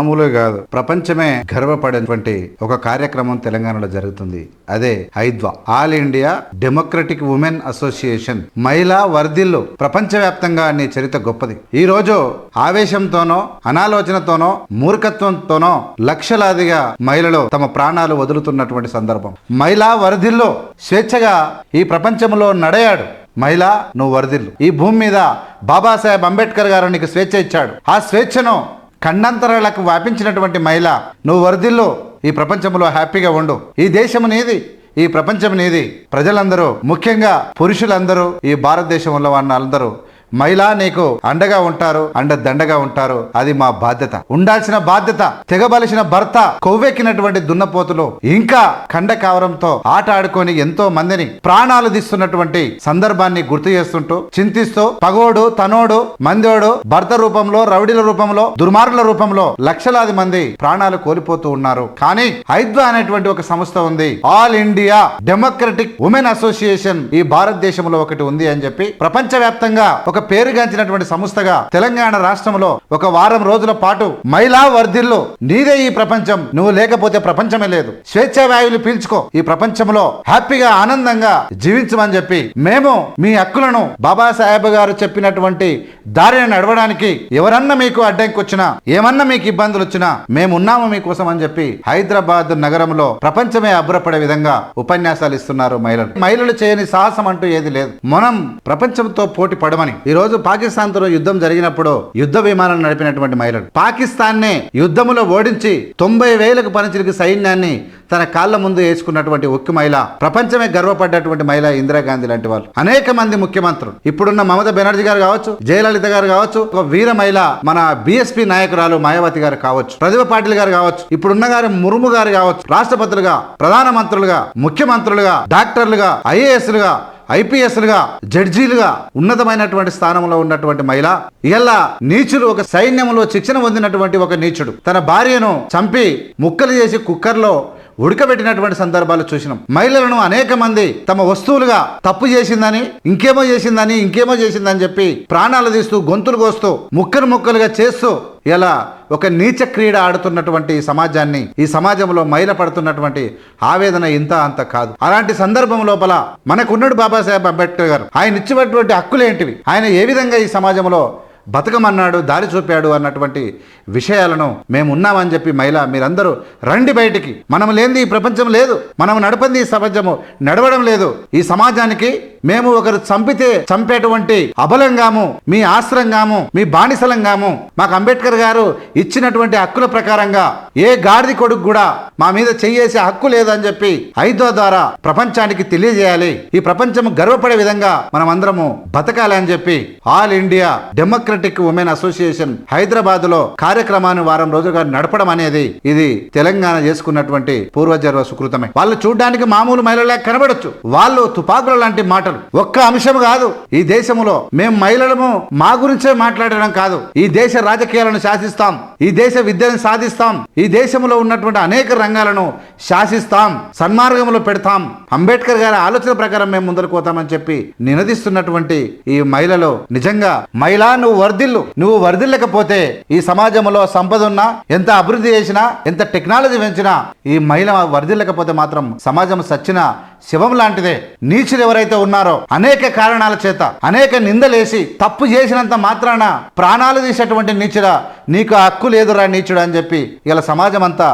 మామూలుగా కాదు. ప్రపంచమే గర్వపడేటువంటి ఒక కార్యక్రమం తెలంగాణలో జరుగుతుంది. అదే హైద్వా all India democratic women association మహిళా వర్ధిల్లు ప్రపంచవ్యాప్తంగా నీ చరిత్ర గొప్పది. ఈ రోజు ఆవేశంతోనో అనాలోచనతోనో మూర్ఖత్వంతోనో లక్షలాదిగా మహిళలు తమ ప్రాణాలు వదులుతున్నటువంటి సందర్భం. మహిళా వర్ధిల్లు స్వేచ్ఛగా ఈ ప్రపంచంలో నడయాడు. మహిళ నువ్వు వరదిల్లు ఈ భూమి మీద బాబాసాహెబ్ అంబేద్కర్ గారు నీకు స్వేచ్ఛ ఇచ్చాడు. ఆ స్వేచ్ఛను ఖండాంతరాలకు వ్యాపించినటువంటి మహిళ నువ్వు వరదిల్లో ఈ ప్రపంచంలో హ్యాపీగా ఉండు. ఈ దేశం నీది ఈ ప్రపంచం నీది. ప్రజలందరూ ముఖ్యంగా పురుషులందరూ ఈ భారతదేశంలో వాళ్ళందరూ అందరూ మహిళా నీకు అండగా ఉంటారు అండ దండగా ఉంటారు. అది మా బాధ్యత. ఉండాల్సిన బాధ్యత తెగబలిసిన భర్త కొవ్వెక్కినటువంటి దున్నపోతులు ఇంకా కండ కావరంతో ఆట ఆడుకొని ఎంతో మందిని ప్రాణాలు తీస్తున్నటువంటి సందర్భాన్ని గుర్తు చేస్తుంటూ చింతిస్తూ పగోడు తనోడు మందోడు భర్త రూపంలో రౌడీల రూపంలో దుర్మార్గుల రూపంలో లక్షలాది మంది ప్రాణాలు కోల్పోతూ ఉన్నారు. కానీ హైద్వా అనేటువంటి ఒక సంస్థ ఉంది. All India democratic women association ఈ భారతదేశంలో ఒకటి ఉంది అని చెప్పి ప్రపంచవ్యాప్తంగా ఒక పేరుగాంచినటువంటి సంస్థగా తెలంగాణ రాష్ట్రంలో ఒక వారం రోజుల పాటు మహిళా వర్ధిల్లు నీదే ఈ ప్రపంచం నువ్వు లేకపోతే ప్రపంచమే లేదు. స్వేచ్ఛా వాయువులు పీల్చుకో. ఈ ప్రపంచంలో హ్యాపీగా ఆనందంగా జీవించమని చెప్పి మేము మీ హక్కులను బాబాసాహెబ్ గారు చెప్పినటువంటి దారిని నడవడానికి ఎవరన్నా మీకు అడ్డంకి వచ్చినా ఏమన్నా మీకు ఇబ్బందులు వచ్చినా మేము ఉన్నాము మీకోసం అని చెప్పి హైదరాబాద్ నగరంలో ప్రపంచమే అబ్బురపడే విధంగా ఉపన్యాసాలు ఇస్తున్నారు మహిళలు. మహిళలు చేయని సాహసం అంటూ ఏది లేదు. మనం ప్రపంచంతో పోటీ పడమని ఈ రోజు పాకిస్తాన్తో యుద్ధం జరిగినప్పుడు యుద్ధ విమానాలు నడిపినటువంటి మహిళలు. పాకిస్తాన్ నే యుద్ధములో ఓడించి తొంభై వేలకు పనిచిలికి సైన్యాన్ని తన కాళ్ళ ముందు వేసుకున్నటువంటి ఒక్క మహిళ ప్రపంచమే గర్వపడ్డటువంటి మహిళ ఇందిరాగాంధీ లాంటి వాళ్ళు. అనేక మంది ముఖ్యమంత్రులు. ఇప్పుడున్న మమతా బెనర్జీ గారు కావచ్చు జయలలిత గారు కావచ్చు ఒక వీర మహిళ మన బిఎస్పీ నాయకురాలు మాయావతి గారు కావచ్చు ప్రతిభ పాటిల్ గారు కావచ్చు ఇప్పుడున్న గారు ముర్ము గారు కావచ్చు రాష్ట్రపతులుగా ప్రధానమంత్రులుగా ముఖ్యమంత్రులుగా డాక్టర్లుగా ఐఏఎస్లుగా ఐపీఎస్లుగా జడ్జీలుగా ఉన్నతమైనటువంటి స్థానంలో ఉన్నటువంటి మహిళ ఇలా నీచుడు ఒక సైన్యంలో శిక్షణ పొందినటువంటి ఒక నీచుడు. తన భార్యను చంపి ముక్కలు చేసి కుక్కర్లో ఉడకబెట్టినటువంటి సందర్భాలు చూసినాం. మహిళలను అనేక మంది తమ వస్తువులుగా తప్పు చేసిందని ఇంకేమో చేసిందని ఇంకేమో చేసిందని చెప్పి ప్రాణాలు తీస్తూ గొంతులు కోస్తూ ముక్కలు ముక్కలుగా చేస్తూ ఇలా ఒక నీచ క్రీడ ఆడుతున్నటువంటి ఈ సమాజాన్ని ఈ సమాజంలో మహిళ పడుతున్నటువంటి ఆవేదన ఇంత అంత కాదు. అలాంటి సందర్భం లోపల మనకున్నాడు బాబాసాహెబ్ అంబేద్కర్ గారు. ఆయన ఇచ్చినటువంటి హక్కులేంటివి ఆయన ఏ విధంగా ఈ సమాజంలో బతకమన్నాడు దారి చూపాడు అన్నటువంటి విషయాలను మేము ఉన్నామని చెప్పి మహిళ మీరందరూ రండి బయటికి. మనం లేనిది ఈ ప్రపంచం లేదు. మనం నడపంది ఈ సమాజము. నడవడం లేదు. ఈ సమాజానికి మేము ఒకరు చంపితే చంపేటువంటి అబలంగాము మీ ఆశ్రంగాము మీ బానిసలంగాము మాకు అంబేద్కర్ గారు ఇచ్చినటువంటి హక్కుల ప్రకారంగా ఏ గాడిది కొడుకు కూడా మా మీద చెయ్యేసే హక్కు లేదని చెప్పి ఐదో ద్వారా ప్రపంచానికి తెలియజేయాలి. ఈ ప్రపంచం గర్వపడే విధంగా మనం అందరము బతకాలి అని చెప్పి all India democratic women association హైదరాబాద్లో కార్యక్రమాన్ని వారం రోజులుగా నడపడం అనేది ఇది తెలంగాణ చేసుకున్నటువంటి పూర్వజర్వ సుకృతమే. వాళ్ళు చూడడానికి మామూలు మహిళలే కనబడచ్చు. వాళ్ళు తుపాకుల లాంటి మాటలు. ఒక్క అంశం కాదు. ఈ దేశంలో మేము మహిళలము మా గురించే మాట్లాడడం కాదు. ఈ దేశ రాజకీయాలను శాసిస్తాం. ఈ దేశ విద్యను సాధిస్తాం. ఈ దేశంలో ఉన్నటువంటి అనేక రంగాలను శాసిస్తాం. సన్మార్గంలో పెడతాం. అంబేద్కర్ గారి ఆలోచన ప్రకారం మేము ముందరకు పోతామని చెప్పి నినదిస్తున్నటువంటి ఈ మహిళలు నిజంగా మహిళా నువ్వు వర్ధిల్లు. నువ్వు వర్ధిల్లకపోతే ఈ సమాజంలో సంపద ఉన్నా ఎంత అభివృద్ధి చేసినా ఎంత టెక్నాలజీ పెంచినా ఈ మహిళ వర్ధిల్లకపోతే మాత్రం సమాజం సచ్చిన శివం లాంటిదే. నీచులు ఎవరైతే ఉన్నారో అనేక కారణాల చేత అనేక నిందలేసి తప్పు చేసినంత మాత్రాన ప్రాణాలు తీసేటువంటి నీచుల నీకు హక్కు లేదురా నీచుడు అని చెప్పి ఇలా సమాజం అంతా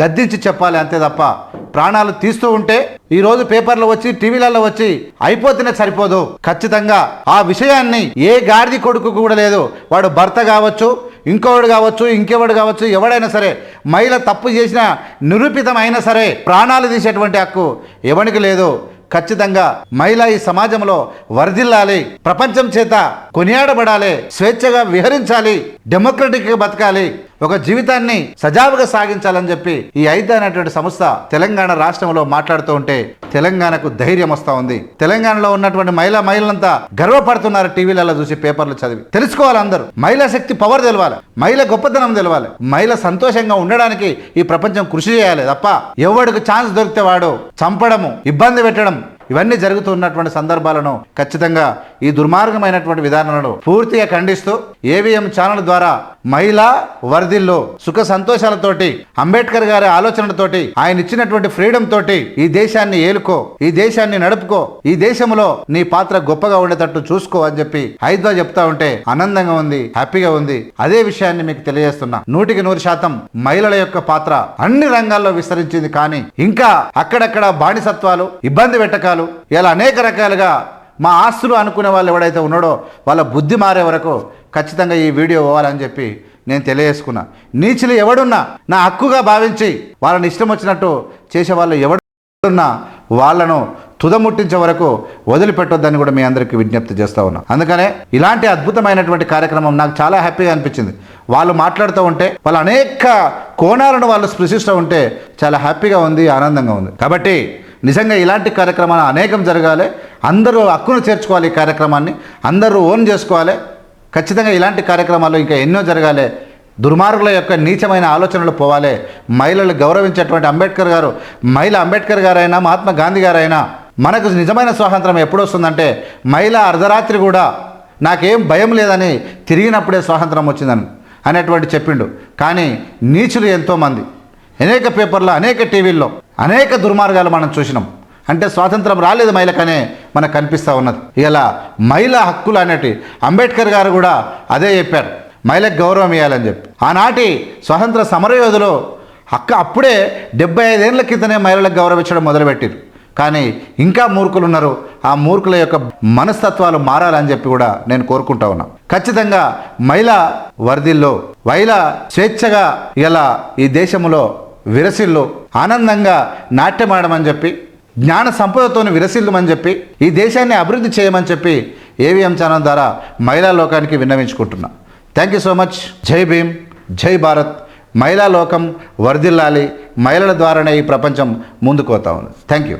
గద్దించి చెప్పాలి అంతే తప్ప ప్రాణాలు తీస్తూ ఉంటే ఈరోజు పేపర్లో వచ్చి టీవీలలో వచ్చి అయిపోతేనే సరిపోదు. ఖచ్చితంగా ఆ విషయాన్ని ఏ గాడిది కొడుకు కూడా లేదు. వాడు భర్త కావచ్చు ఇంకోడు కావచ్చు ఇంకెవడు కావచ్చు ఎవడైనా సరే మహిళ తప్పు చేసిన నిరూపితం అయినా సరే ప్రాణాలు తీసేటువంటి హక్కు ఎవనికి లేదు. ఖచ్చితంగా మహిళ ఈ సమాజంలో వరదిల్లాలి. ప్రపంచం చేత కొనియాడబడాలి. స్వేచ్ఛగా విహరించాలి. డెమోక్రటిక్గా బతకాలి. ఒక జీవితాన్ని సజావుగా సాగించాలని చెప్పి ఈ ఐదు అనేటువంటి సంస్థ తెలంగాణ రాష్ట్రంలో మాట్లాడుతూ ఉంటే తెలంగాణకు ధైర్యం వస్తూ ఉంది. తెలంగాణలో ఉన్నటువంటి మహిళా మహిళలంతా గర్వపడుతున్నారు టీవీలలో చూసి పేపర్లు చదివి. తెలుసుకోవాలి అందరూ. మహిళా శక్తి పవర్ తెలవాలి. మహిళ గొప్పతనం తెలవాలి. మహిళ సంతోషంగా ఉండడానికి ఈ ప్రపంచం కృషి చేయాలి తప్ప ఎవడికి ఛాన్స్ దొరికితే వాడు చంపడము ఇబ్బంది పెట్టడం ఇవన్నీ జరుగుతున్నటువంటి సందర్భాలను ఖచ్చితంగా ఈ దుర్మార్గమైనటువంటి విధానాలను పూర్తిగా ఖండిస్తూ ఏవిఎం ఛానల్ ద్వారా మహిళా వర్ధిల్లో సుఖ సంతోషాలతోటి అంబేద్కర్ గారి ఆలోచనలతోటి ఆయన ఇచ్చినటువంటి ఫ్రీడమ్ తోటి ఈ దేశాన్ని ఏలుకో ఈ దేశాన్ని నడుపుకో ఈ దేశంలో నీ పాత్ర గొప్పగా ఉండేటట్టు చూసుకో అని చెప్పి హైద్వా చెప్తా ఉంటే ఆనందంగా ఉంది హ్యాపీగా ఉంది. అదే విషయాన్ని మీకు తెలియజేస్తున్నా. నూటికి నూరు శాతం మహిళల యొక్క పాత్ర అన్ని రంగాల్లో విస్తరించింది కానీ ఇంకా అక్కడక్కడ బానిసత్వాలు ఇబ్బంది పెట్టకాలు ఇలా అనేక రకాలుగా మా ఆస్తులు అనుకునే వాళ్ళు ఎవడైతే ఉన్నాడో వాళ్ళ బుద్ధి మారే వరకు ఖచ్చితంగా ఈ వీడియో పోవాలని చెప్పి నేను తెలియజేసుకున్నా. నీచులు ఎవడున్నా నా హక్కుగా భావించి వాళ్ళని ఇష్టం వచ్చినట్టు చేసే వాళ్ళు ఎవడున్నా వాళ్ళను తుదముట్టించే వరకు వదిలిపెట్టొద్దని కూడా మీ అందరికీ విజ్ఞప్తి చేస్తూ ఉన్నా. అందుకనే ఇలాంటి అద్భుతమైనటువంటి కార్యక్రమం నాకు చాలా హ్యాపీగా అనిపించింది. వాళ్ళు మాట్లాడుతూ ఉంటే వాళ్ళు అనేక కోణాలను వాళ్ళు స్పృశిస్తూ ఉంటే చాలా హ్యాపీగా ఉంది ఆనందంగా ఉంది. కాబట్టి నిజంగా ఇలాంటి కార్యక్రమాలు అనేకం జరగాలి. అందరూ హక్కును చేర్చుకోవాలి ఈ కార్యక్రమాన్ని. అందరూ ఓన్ చేసుకోవాలి. ఖచ్చితంగా ఇలాంటి కార్యక్రమాలు ఇంకా ఎన్నో జరగాలి. దుర్మార్గుల యొక్క నీచమైన ఆలోచనలు పోవాలి. మహిళలు గౌరవించేటువంటి అంబేద్కర్ గారు మహిళ అంబేద్కర్ గారైనా మహాత్మా గాంధీ గారైనా మనకు నిజమైన స్వాతంత్రం ఎప్పుడు వస్తుందంటే మహిళ అర్ధరాత్రి కూడా నాకేం భయం లేదని తిరిగినప్పుడే స్వాతంత్రం వచ్చిందని అనేటువంటి చెప్పిండు. కానీ నీచులు ఎంతోమంది. అనేక పేపర్లో అనేక టీవీల్లో అనేక దుర్మార్గాలు మనం చూసినాం. అంటే స్వాతంత్రం రాలేదు మహిళకనే మనకు కనిపిస్తూ ఉన్నది. ఇలా మహిళా హక్కులు అనేటి అంబేద్కర్ గారు కూడా అదే చెప్పారు. మహిళకు గౌరవం ఇవ్వాలని చెప్పి. ఆనాటి స్వతంత్ర సమరయోధులు హక్క అప్పుడే డెబ్బై ఐదేళ్ళ క్రితనే మహిళలకు గౌరవించడం మొదలుపెట్టారు. కానీ ఇంకా మూర్ఖులు ఉన్నారు. ఆ మూర్ఖుల యొక్క మనస్తత్వాలు మారాలని చెప్పి కూడా నేను కోరుకుంటా ఉన్నా. ఖచ్చితంగా మహిళ వర్ధిల్లో మహిళ స్వేచ్ఛగా ఇలా ఈ దేశంలో విరసిల్లు. ఆనందంగా నాట్యమాడమని చెప్పి జ్ఞాన సంపదతోని విరసిల్లమని చెప్పి ఈ దేశాన్ని అభివృద్ధి చేయమని చెప్పి ఏవిఎం ఛానల్ ద్వారా మహిళా లోకానికి విన్నవించుకుంటున్నా. Thank you so much Jai Bhim. Jai Bharat. మహిళా లోకం వర్ధిల్లాలి. మహిళల ద్వారానే ఈ ప్రపంచం ముందుకు పోతా ఉంది. Thank you